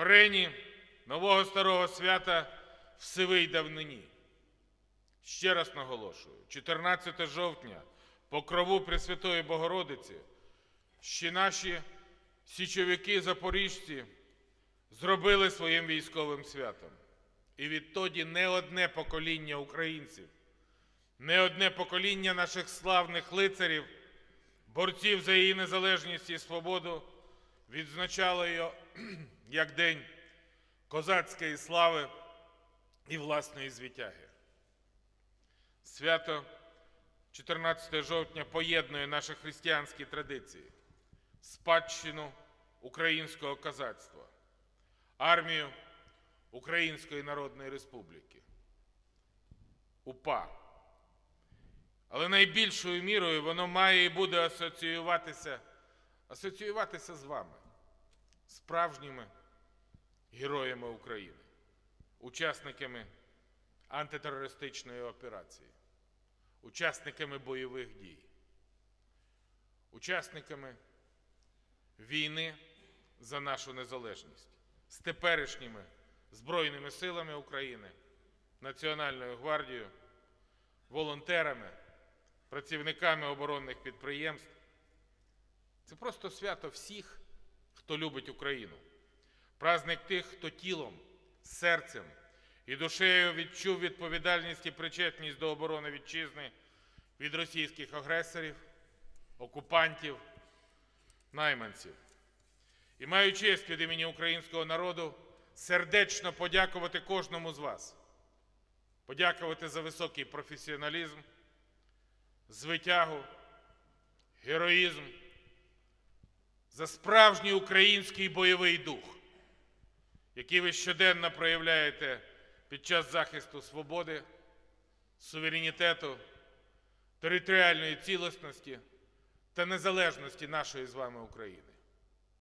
корені нового старого свята Всевий давнині. Ще раз наголошую: 14 жовтня по крову Пресвятої Богородиці ще наші січовики запоріжці зробили своїм військовим святом. І відтоді не одне покоління українців, не одне покоління наших славних лицарів, борців за її незалежність і свободу, відзначало його як День козацької слави і власної звитяги. Свято 14 жовтня поєднує наші християнські традиції, спадщину українського козацтва, армію Української Народної Республіки, УПА. Але найбільшою мірою воно має і буде асоціюватися, асоціюватися з вами, справжніми героями України, учасниками антитерористичної операції, учасниками бойових дій, учасниками війни за нашу незалежність з теперішніми Збройними силами України, Національною гвардією, волонтерами, працівниками оборонних підприємств. Це просто свято всіх, хто любить Україну, праздник тих, хто тілом, серцем і душею відчув відповідальність і причетність до оборони вітчизни від російських агресорів, окупантів, найманців. І маю честь від імені українського народу сердечно подякувати кожному з вас, подякувати за високий професіоналізм, звитягу, героїзм, за справжній український бойовий дух, який ви щоденно проявляєте під час захисту свободи, суверенітету, територіальної цілісності та незалежності нашої з вами України.